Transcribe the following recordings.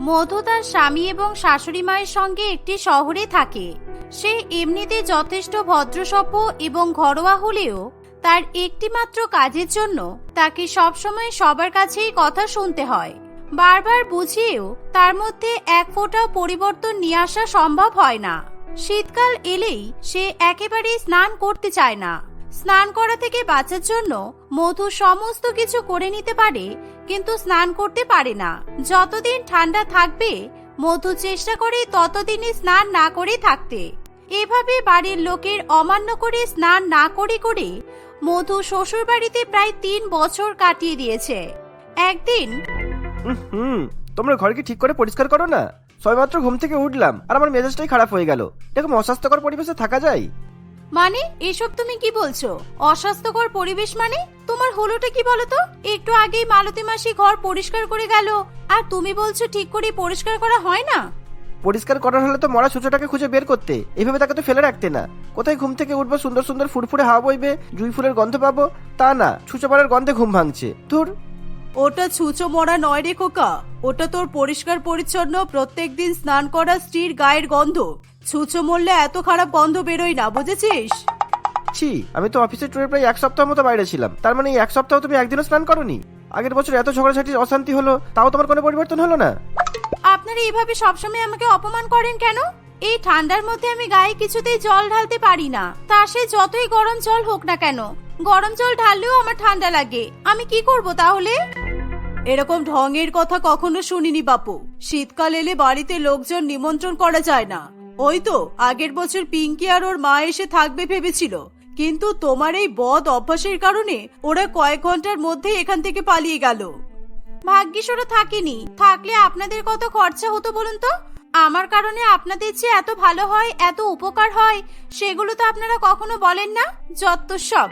মধু তার স্বামী এবং শাশুড়ি মায়ের সঙ্গে একটি শহরে থাকে। সে এমনিতে যথেষ্ট ভদ্রসভ্য এবং ঘরোয়া হলেও তার একটিমাত্র কাজের জন্য তাকে সবসময় সবার কাছেই কথা শুনতে হয়। বারবার বুঝিয়েও তার মধ্যে এক ফোঁটাও পরিবর্তন নিয়ে আসা সম্ভব হয় না। শীতকাল এলেই সে একেবারেই স্নান করতে চায় না। স্নান করা থেকে বাঁচার জন্য মধু সমস্ত কিছু করে নিতে পারে, কিন্তু স্নান করতে পারে না। যতদিন ঠান্ডা থাকবে, মধু চেষ্টা করে ততদিনই স্নান না করে থাকতে। এভাবে বাড়ির লোকের অমান্য করে স্নান না করে করে মধু শ্বশুর বাড়িতে প্রায় তিন বছর কাটিয়ে দিয়েছে। একদিন হুম, তোমরা ঘরকে ঠিক করে পরিষ্কার করো না। সবেমাত্র ঘুম থেকে উঠলাম আর আমার মেজাজটাই খারাপ হয়ে গেল। এরকম অস্বাস্থ্যকর পরিবেশে থাকা যায়। মানে এসব তুমি কি বলছো? অস্বাস্থ্যকর পরিবেশ মানে? তোমার হলোটা কি বলো তো? একটু আগেই মালতী মাসি ঘর পরিষ্কার করে গেল। আর তুমি বলছো ঠিক করে পরিষ্কার করা হয় না? পরিষ্কার করার হলে তো মরা সূচটাকে খুঁজে বের করতে। এইভাবে তাকে তো ফেলে রাখতে না। কোথায় ঘুম থেকে উঠবো সুন্দর সুন্দর ফুরফুরে হাওয়া বইবে জুই ফুলের গন্ধ পাবো? তা না ছুঁচো পড়ার গন্ধে ঘুম ভাঙছে। ধুর। ওটা ছুঁচো মরা নয় রে খোকা। ওটা তোর পরিষ্কার পরিচ্ছন্ন প্রত্যেকদিন স্নান করা স্ত্রীর গায়ের গন্ধ। ছুঁচো মরলে এত খারাপ গন্ধ বেরোয় না বুঝেছিস? ছি আমি তো অফিসের ট্যুরে প্রায় এক সপ্তাহ মতো বাইরে ছিলাম। তার মানে এই এক সপ্তাহ তুমি একদিনও স্নান করনি? আগের বছর এত ঝগড়াঝাটির অশান্তি হলো তাও তোমার কোনো পরিবর্তন হলো না? আপনারা এইভাবে সবসময় আমাকে অপমান করেন কেন? এই ঠান্ডার মধ্যে আমি গায়ে কিছুতেই জল ঢালতে পারি না। তা সে যতই গরম জল হোক না কেন গরম জল ঢাললেও আমার ঠান্ডা লাগে। আমি কি করব তাহলে? এরকম ঢঙের কথা কখনো শুনিনি বাপু। শীতকাল এলে বাড়িতে লোকজন নিমন্ত্রণ করা যায় না। ওই তো, আগের বছর পিঙ্কি আর ওর মা এসে থাকবে ভেবেছিল। কিন্তু তোমার এই বদ অভ্যাসের কারণে ওরা কয়েক ঘণ্টার মধ্যে এখান থেকে পালিয়ে গেল। ভাগ্যিস ওরা থাকেনি। থাকলে আপনাদের কত খরচা হতো বলুন তো? আমার কারণে আপনাদের যে এত ভালো হয়, এত উপকার হয়, সেগুলো তো আপনারা কখনো বলেন না? যত সব।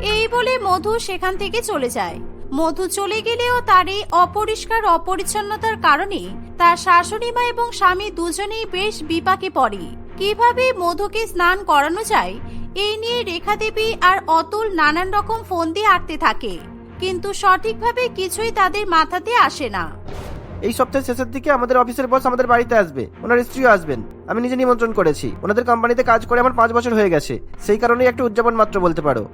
এই বলে মধু সেখান থেকে চলে যায়। মধু চলে গেলেও তার এই অপরিষ্কার অপরিচ্ছন্নতার কারণে তার শাশুড়ি মা এবং স্বামী দুজনেই বেশ বিপাকে পড়ে। কীভাবে মধুকে স্নান করানো যায়, এই নিয়ে রেখা দেবী আর অতুল নানান রকম ফোন দিয়ে আটতে থাকে। কিন্তু সঠিকভাবে কিছুই তাদের মাথাতে আসে না। এই সপ্তাহের শেষের দিকে আমাদের অফিসের বস আমাদের বাড়িতে আসবে। ওনার স্ত্রীও আসবেন। আমি নিজে নিমন্ত্রণ করেছি। ওনাদের কোম্পানিতে কাজ করে আমার পাঁচ বছর হয়ে গেছে। সেই কারণেই একটা উদযাপন মাত্র বলতে পারো।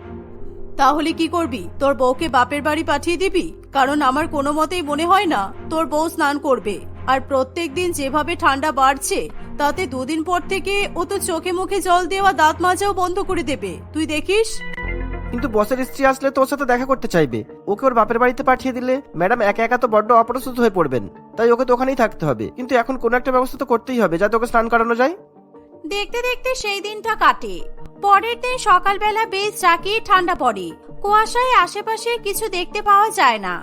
তাহলে কি করবি? তোর বউকে বাপের বাড়ি পাঠিয়ে দিবি? কারণ আমার কোনো মতেই মনে হয় না তোর বউ স্নান করবে। আর প্রত্যেক দিন যেভাবে ঠান্ডা বাড়ছে, তাতে দুদিন পর থেকে ও তো চোখে মুখে জল দেওয়া দাঁত মাজাও বন্ধ করে দেবে। তুই দেখিস? কিন্তু বসের স্ত্রী আসলে তোর সাথে দেখা করতে চাইবে। ওকে ওর বাপের বাড়িতে পাঠিয়ে দিলে ম্যাডাম একা একা তো বড্ড অপ্রস্তুত হয়ে পড়বেন। তাই ওকে তো ওখানেই থাকতে হবে। কিন্তু এখন কোনো একটা ব্যবস্থা তো করতেই হবে, যাতে ওকে স্নান করানো যায়। দেখতে দেখতে সেই দিনটা কাটে। পরের দিন সকালবেলা বেশ জাকিয়ে ঠান্ডা পড়ে। কুয়াশায় আশেপাশে কিছু দেখতে পাওয়া যায় না।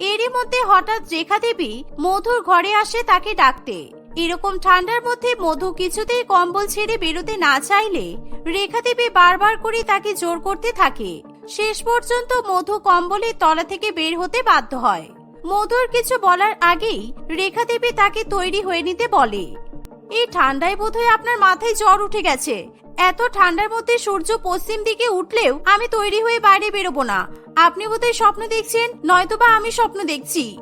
এরই মধ্যে হঠাৎ রেখা দেবী মধুর ঘরে আসে তাকে ডাকতে। এরকম ঠান্ডার মধ্যে মধু কিছুতেই কম্বল ছেড়ে বেরোতে না চাইলে রেখা দেবী বারবার করে তাকে জোর করতে থাকে। শেষ পর্যন্ত মধু কম্বলের তলা থেকে বের হতে বাধ্য হয়। মধুর কিছু বলার আগেই রেখা দেবী তাকে তৈরি হয়ে নিতে বলে। এই ঠান্ডায় বোধহয় আপনার মাথায় জ্বর উঠে গেছে। এত ঠান্ডার মধ্যে সূর্য পশ্চিম দিকে উঠলেও আমি তৈরি হয়ে বাইরে বেরোবো না। আপনি বোধহয় স্বপ্ন দেখছেন, নয়তোবা আমি স্বপ্ন দেখছি।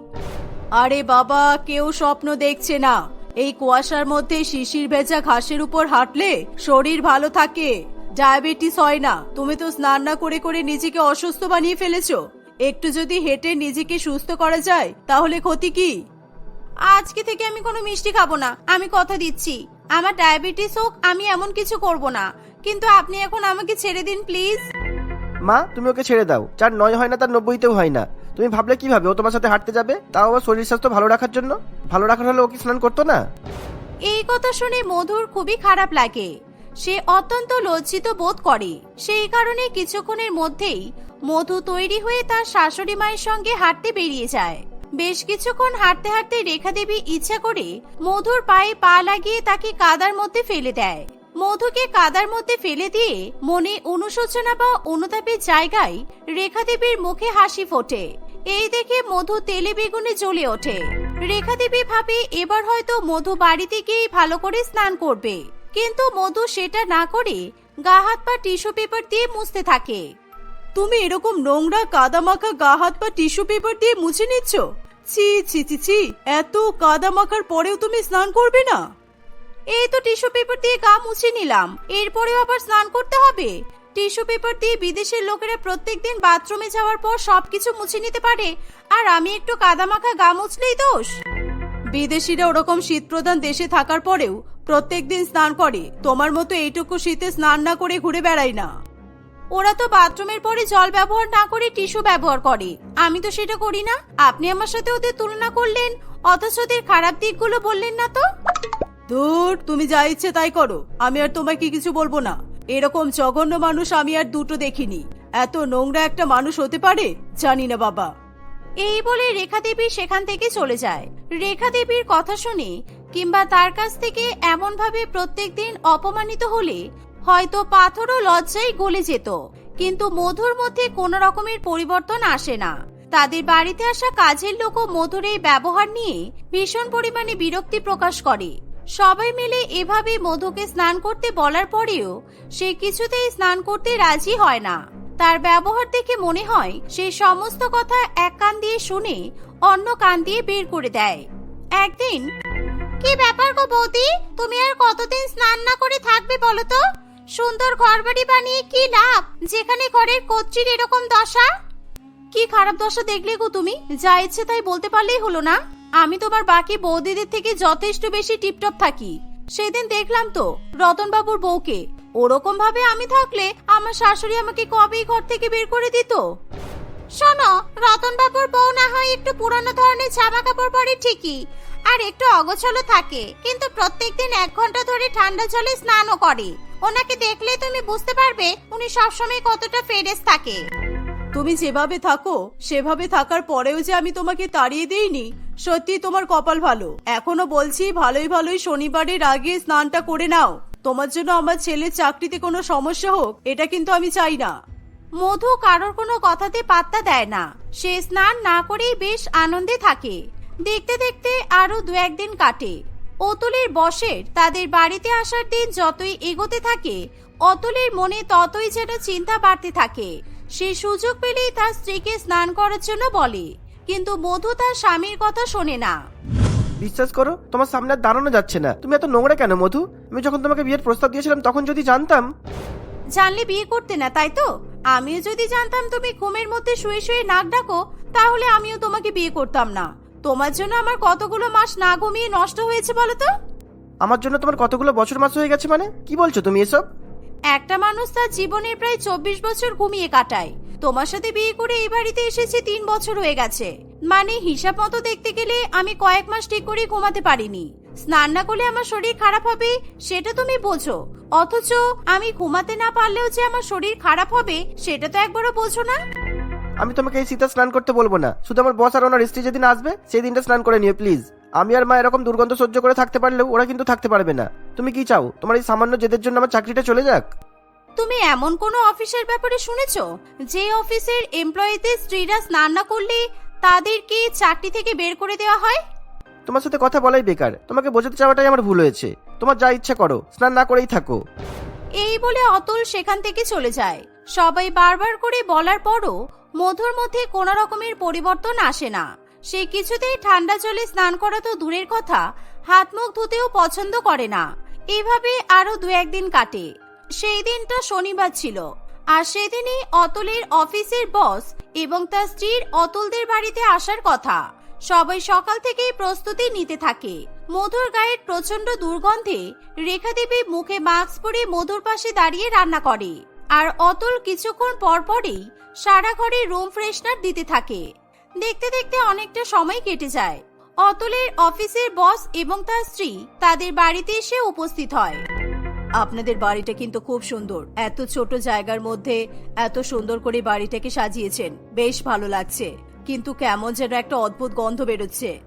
আরে বাবা, কেউ স্বপ্ন দেখছে না। এই কুয়াশার মধ্যে শিশির ভেজা ঘাসের উপর হাঁটলে শরীর ভালো থাকে। ডায়াবেটিস হয় না। তুমি তো স্নান না করে করে নিজেকে অসুস্থ বানিয়ে ফেলেছো। একটু যদি হেঁটে নিজেকে সুস্থ করা যায়, তাহলে ক্ষতি কি? আজকে থেকে আমি কোনো মিষ্টি খাব না। আমি কথা দিচ্ছি। আমার ডায়াবেটিস হোক আমি এমন কিছু করব না। কিন্তু আপনি এখন আমাকে ছেড়ে দিন প্লিজ। মা তুমি ওকে ছেড়ে দাও। যার নয় হয় না তার নব্বইতেও হয় না। তুমি ভাবলে কীভাবে ও তোমার সাথে হাঁটতে যাবে? তাও আবার শরীর স্বাস্থ্য ভালো রাখার জন্য? ভালো রাখার হলে ও কি স্নান করতো না? এই কথা শুনে মধুর খুবই খারাপ লাগে। সে অত্যন্ত লজ্জিত বোধ করে। সেই কারণে কিছুক্ষণের মধ্যেই মধু তৈরি হয়ে তার শাশুড়ি মায়ের সঙ্গে হাঁটতে বেরিয়ে যায়। বেশ কিছুক্ষণ হাঁটতে হাঁটতে রেখা দেবী ইচ্ছা করে মধুর পায়ে পা লাগিয়ে তাকে কাদার মধ্যে ফেলে দেয়। মধুকে কাদার মধ্যে ফেলে দিয়ে মনে অনুশোচনা বা অনুতাপের জায়গায় রেখা দেবীর মুখে হাসি ফোটে। এই দেখে মধু তেলে বেগুনে জ্বলে ওঠে। রেখা দেবী ভাবে এবার হয়তো মধু বাড়িতে গিয়েই ভালো করে স্নান করবে। কিন্তু মধু সেটা না করে গা হাত পা টিস্যু পেপার দিয়ে মুছতে থাকে। তুমি এরকম নোংরা কাদা মাখা গা হাত পা, টিস্যু পেপার দিয়ে মুছে নিচ্ছ? ছি ছি ছি ছি, এত কাদা মাখার পরেও তুমি স্নান করবে না? এই তো টিস্যু পেপার দিয়ে গা মুছে নিলাম, এরপরেও আবার স্নান করতে হবে। টিস্যু পেপার দিয়ে বিদেশের লোকেরা প্রত্যেকদিন বাথরুমে যাওয়ার পর সবকিছু মুছে নিতে পারে, আর আমি একটু কাদামাখা গা মুছলেই দোষ। বিদেশিরা ওরকম শীত প্রধান দেশে থাকার পরেও প্রত্যেকদিন স্নান করে, তোমার মতো এইটুকু শীতে স্নান না করে ঘুরে বেড়ায় না। ওরা তো বাথরুমের পরে জল ব্যবহার না করে টিস্যু ব্যবহার করে। আমি তো সেটা করি না। আপনি আমার সাথে ওদের তুলনা করলেন অথচ ওদের খারাপ দিকগুলো বললেন না তো? দূর তুমি যা ইচ্ছে তাই করো। আমি আর তোমাকে কিছু বলব না। এরকম জঘন্য মানুষ আমি আর দুটো দেখিনি। এত নোংরা একটা মানুষ হতে পারে? জানি না বাবা। এই বলে রেখা দেবী সেখান থেকে চলে যায়। রেখা দেবীর কথা শুনে কিংবা তার কাছ থেকে এমন ভাবে প্রত্যেকদিন অপমানিত হলে হয়তো পাথরও লজ্জায় গলে যেত। কিন্তু মধুর মধ্যে কোনো রকমের পরিবর্তন আসে না। তাদের বাড়িতে আসা কাজের লোকও মধুর এই ব্যবহার নিয়ে ভীষণ পরিমাণে বিরক্তি প্রকাশ করে। সবাই মিলে এভাবে মধুকে স্নান করতে বলার পরেও সে কিছুতেই স্নান করতে রাজি হয় না। তার ব্যবহার দেখে মনে হয়, সে সমস্ত কথা এক কান দিয়ে শুনে অন্য কান দিয়ে বের করে দেয়। একদিন, কি ব্যাপার গো বৌদি? তুমি আর কতদিন স্নান না করে থাকবে বলো তো? সুন্দর ঘরবাড়ি বানিয়ে কি লাভ? যেখানে ঘরের কচ্ছির এরকম দশা? কি খারাপ দশা দেখলে গো তুমি? যা ইচ্ছে তাই বলতে পারলেই হলো না। আমি তোমার বাকি বৌদিদের থেকে যথেষ্ট বেশি টিপটপ থাকি। সেদিন দেখলাম তো রতন বাবুর বউকে। ওরকম ভাবে আমি থাকলে আমার শাশুড়ি আমাকে কবেই ঘর থেকে বের করে দিত? শোনো রতন বাবুর বউ না হয় একটু পুরানো ধরনের জামা কাপড় পরে ঠিকই। আর একটু অগোছলো থাকে। কিন্তু প্রত্যেকদিন এক ঘণ্টা ধরে ঠান্ডা জলে স্নানও করে। ওনাকে দেখলে তুমি বুঝতে পারবে উনি সবসময় কতটা ফ্রেশ থাকে। তুমি যেভাবে থাকো সেভাবে থাকার পরেও যে আমি তোমাকে তাড়িয়ে দেইনি সত্যি তোমার কপাল ভালো। এখনও বলছি ভালোই ভালোই শনিবারের আগে স্নানটা করে নাও। তোমার জন্য আমার ছেলের চাকরিতে কোনো সমস্যা হোক এটা কিন্তু আমি চাই না। মধু কারোর কোনো কথাতে পাত্তা দেয় না। সে স্নান না করেই বেশ আনন্দে থাকে। দেখতে দেখতে আরও দু একদিন কাটে। অতুলের বসের তাদের বাড়িতে আসার দিন যতই এগোতে থাকে অতুলের মনে ততই যেন চিন্তা বাড়তে থাকে। সে সুযোগ পেলেই তার স্ত্রীকে স্নান করার জন্য বলে কিন্তু মধু তার স্বামীর কথা শোনে না। বিশ্বাস করো তোমার সামনে আর দাঁড়ানো যাচ্ছে না। তুমি এত নোংরা কেন মধু? আমি যখন তোমাকে বিয়ের প্রস্তাব দিয়েছিলাম তখন যদি জানতাম। জানলে বিয়ে করতে না তাই তো? আমিও যদি জানতাম তুমি ঘুমের মধ্যে শুয়ে শুয়ে নাক ডাকো তাহলে আমিও তোমাকে বিয়ে করতাম না। তোমার জন্য আমার কতগুলো মাস না ঘুমিয়ে নষ্ট হয়েছে বলো তো? আমার জন্য তোমার কতগুলো বছর মাস হয়ে গেছে মানে? কি বলছো তুমি এসব? একটা মানুষ তার জীবনের প্রায় চব্বিশ বছর ঘুমিয়ে কাটায়। তোমার সাথে বিয়ে করে এই বাড়িতে এসেছি তিন বছর হয়ে গেছে। মানে হিসাব মতো দেখতে গেলে আমি কয়েক মাস ঠিক করে ঘুমাতে পারিনি। স্নান না করলে আমার শরীর খারাপ হবে সেটা তুমি বোঝো। অথচ আমি ঘুমাতে না পারলেও যে আমার শরীর খারাপ হবে সেটা তো একবারও বোঝো না। আমি তোমাকে এই শীতে স্নান করতে বলব না। শুধু আমার বস আর ওনার স্ত্রী যেদিন আসবে সেই দিনটা স্নান করে নিও প্লিজ আমি আর মা এরকম দুর্গন্ধ সহ্য করে থাকতে পারলেও ওরা কিন্তু থাকতে পারবে না। তুমি কি চাও? তোমার এই সামান্য জেদের জন্য আমার চাকরিটা চলে যাক? তুমি এমন কোনো অফিসের ব্যাপারে শুনেছো? যে অফিসের এমপ্লয়িদের স্ত্রীরা স্নান না করলে তাদেরকে চাকরি থেকে বের করে দেওয়া হয়? তোমার সাথে কথা বলাই বেকার। তোমাকে বোঝাতে চাওয়াটাই আমার ভুল হয়েছে। তোমার যা ইচ্ছা করো স্নান না করেই থাকো। এই বলে অতুল সেখান থেকে চলে যায়। সবাই বারবার করে বলার পরও মধুর মধ্যে কোনো রকমের পরিবর্তন আসে না। সে কিছুতেই ঠান্ডা জলে স্নান করা তো দূরের কথা, হাত মুখ ধুতেও পছন্দ করে না। এভাবে আরও দু একদিন কাটে। সেই দিনটা শনিবার ছিল। আর সেদিনই অতুলের অফিসের বস এবং তার স্ত্রীর অতুলদের বাড়িতে আসার কথা। সবাই সকাল থেকেই প্রস্তুতি নিতে থাকে। মধুর গায়ের প্রচণ্ড দুর্গন্ধে রেখা দেবী মুখে মাস্ক পরে মধুর পাশে দাঁড়িয়ে রান্না করে। আর অতুল কিছুক্ষণ পর পরেই সারা ঘরে রুম ফ্রেশনার দিতে থাকে। দেখতে দেখতে অনেকটা সময় কেটে যায়। অতুলের অফিসের বস এবং তার স্ত্রী তাদের বাড়িতে এসে উপস্থিত হয়। আপনাদের বাড়িটা কিন্তু খুব সুন্দর। এত ছোট জায়গার মধ্যে এত সুন্দর করে বাড়িটাকে সাজিয়েছেন। বেশ ভালো লাগছে। কিন্তু কেমন যেন একটা অদ্ভুত গন্ধ বেরোচ্ছে।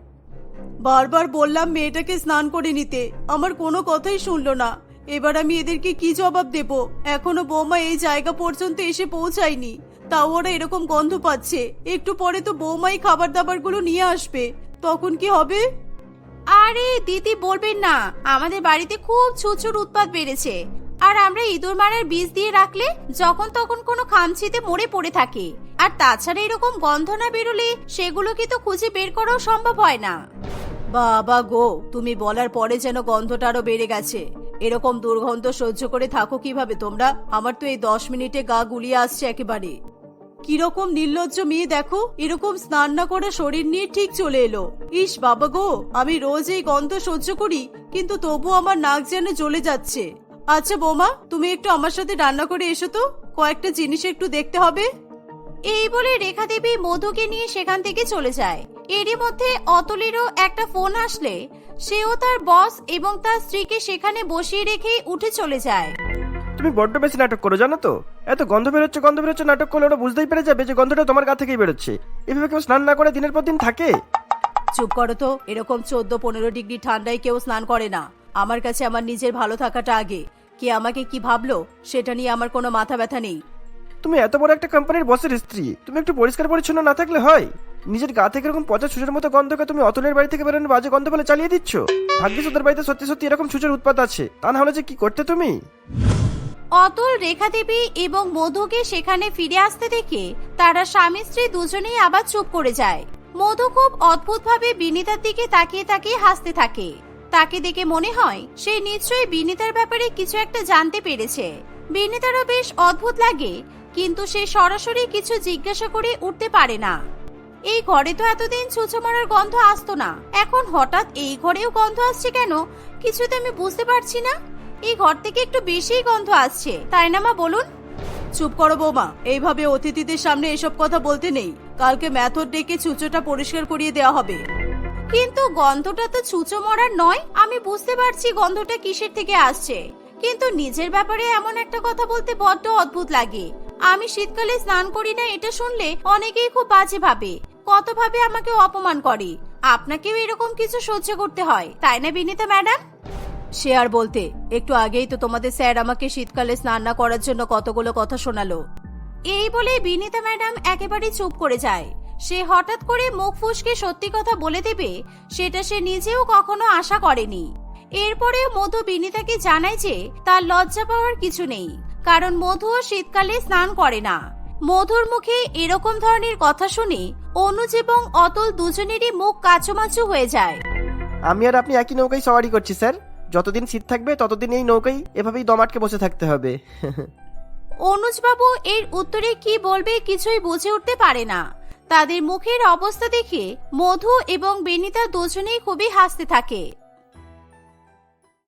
বারবার বললাম, মেয়েটাকে স্নান করে নিতে। আমার কোনো কথাই শুনলো না। এবার আমি এদেরকে কি জবাব দেব? এখনও বৌমা এই জায়গা পর্যন্ত এসে পৌঁছায়নি। তাও ওরা এরকম গন্ধ পাচ্ছে। একটু পরে তো বৌমাই খাবার দাবারগুলো নিয়ে আসবে। তখন কি হবে? আরে দিদি বলবেন না। আমাদের বাড়িতে খুব ছুচুর উৎপাত বেড়েছে। আর আমরা ইঁদুর মারার বীজ দিয়ে রাখলে যখন তখন কোনো খামচিতে মরে পড়ে থাকে। আর তাছাড়া এরকম গন্ধ না বেরোলে সেগুলোকে তো খুঁজে বের করাও সম্ভব হয় না। বাবা গো তুমি বলার পরে যেন গন্ধটা আরও বেড়ে গেছে। এরকম দুর্গন্ধ সহ্য করে থাকো কীভাবে তোমরা? আমার তো এই দশ মিনিটে গা গুলিয়ে আসছে একেবারে। কীরকম নির্লজ্জ মেয়ে দেখো, এরকম স্নান না করে শরীর নিয়ে ঠিক চলে এলো। ইস বাবা গো, আমি রোজ এই গন্ধ সহ্য করি, কিন্তু তবু আমার নাক যেন জ্বলে যাচ্ছে। আচ্ছা বৌমা, তুমি একটু আমার সাথে রান্না করে এসো তো, কয়েকটা জিনিস একটু দেখতে হবে। এই বলে রেখা দেবী মধুকে নিয়ে সেখান থেকে চলে যায়। এরই মধ্যে অতুলেরও একটা ফোন আসলে সেও তার বস এবং তার স্ত্রীকে সেখানে বসিয়ে রেখে উঠে চলে যায়। তুমি বড্ড বেশি নাটক করো জানো তো? এত গন্ধ বেরোচ্ছে গন্ধ বেরোচ্ছে নাটক করলে ওরা বুঝতেই পেরে যাবে যে গন্ধটা তোমার গা থেকেই বেরোচ্ছে। এভাবে কেউ স্নান না করে দিনের পর দিন থাকে? চুপ করো তো এরকম চোদ্দ পনেরো ডিগ্রি ঠান্ডায় কেউ স্নান করে না। আমার কাছে আমার নিজের ভালো থাকাটা আগে। কে আমাকে কি ভাবলো সেটা নিয়ে আমার কোনো মাথা ব্যথা নেই। তুমি এত বড় একটা কোম্পানির বসের স্ত্রী। তুমি একটু পরিষ্কার পরিচ্ছন্ন না থাকলে হয়? নিজের গা থেকে এরকম পচা ছুঁচের মতো গন্ধকে তুমি অতুলের বাড়ি থেকে বেরোনো বাজে গন্ধ বলে চালিয়ে দিচ্ছ? ভাগ্যিস ওদের বাড়িতে সত্যি সত্যি এরকম ছুঁচের উৎপাত আছে। তা না হলে যে কি করতে তুমি? অতুল রেখা দেবী এবং মধুকে সেখানে ফিরে আসতে দেখে তারা স্বামী স্ত্রী দুজনেই আবার চুপ করে যায়। মধু খুব অদ্ভুতভাবে বিনিতার দিকে তাকিয়ে তাকিয়ে হাসতে থাকে। তাকে দেখে মনে হয় সে নিশ্চয়ই বিনিতার ব্যাপারে কিছু একটা জানতে পেরেছে। বিনিতারও বেশ অদ্ভুত লাগে, কিন্তু সে সরাসরি কিছু জিজ্ঞাসা করে উঠতে পারে না। এই ঘরে তো এতদিন ছুঁচো মারার গন্ধ আসতো না। এখন হঠাৎ এই ঘরেও গন্ধ আসছে কেন? কিছুতে আমি বুঝতে পারছি না। এই ঘর থেকে একটু বেশিই গন্ধ আসছে। তাই না মা বলুন? চুপ করো বৌমা এইভাবে অতিথিদের সামনে এসব কথা বলতে নেই। কালকে ম্যাথড ডেকে চুচোটা পরিষ্কার করিয়ে দেওয়া হবে। কিন্তু গন্ধটা তো ছুঁচো মরার নয়। আমি বুঝতে পারছি গন্ধটা কিসের থেকে আসছে। কিন্তু নিজের ব্যাপারে এমন একটা কথা বলতে বড্ড অদ্ভুত লাগে। আমি শীতকালে স্নান করি না এটা শুনলে অনেকেই খুব বাজে ভাবে। কত ভাবে আমাকে অপমান করে? আপনাকেও এরকম কিছু সহ্য করতে হয়, তাই না বিনীতা ম্যাডাম? সে আর বলতে, একটু আগেই তো তোমাদের স্যার আমাকে শীতকালে স্নান না করার জন্য কতগুলো কথা শোনালো। এই বলে বিনীতা ম্যাডাম একেবারে চুপ করে যায়। সে হঠাৎ করে মুখ ফুসকে সত্যি কথা বলে দেবে, সেটা সে নিজেও কখনো আশা করেনি। এরপরে মধু বিনীতাকে জানায় যে, তার লজ্জা পাওয়ার কিছু নেই, কারণ মধুও শীতকালে স্নান করে না। মধুর মুখে এরকম ধরনের কথা শুনে অনুজ এবং অতল দুজনেরই মুখ কাচুমাচু হয়ে যায়। আমি আর আপনি একই নৌকায় সওয়ারি করছি স্যার। যতদিন শীত থাকবে ততদিন এই নৌকায় এভাবেই দমাটকে বসে থাকতে হবে। অনুজবাবু এর উত্তরে কি বলবে কিছুই বুঝে উঠতে পারে না। তাদের মুখের অবস্থা দেখে মধু এবং বেনিতা দুজনেই খুবই হাসতে থাকে।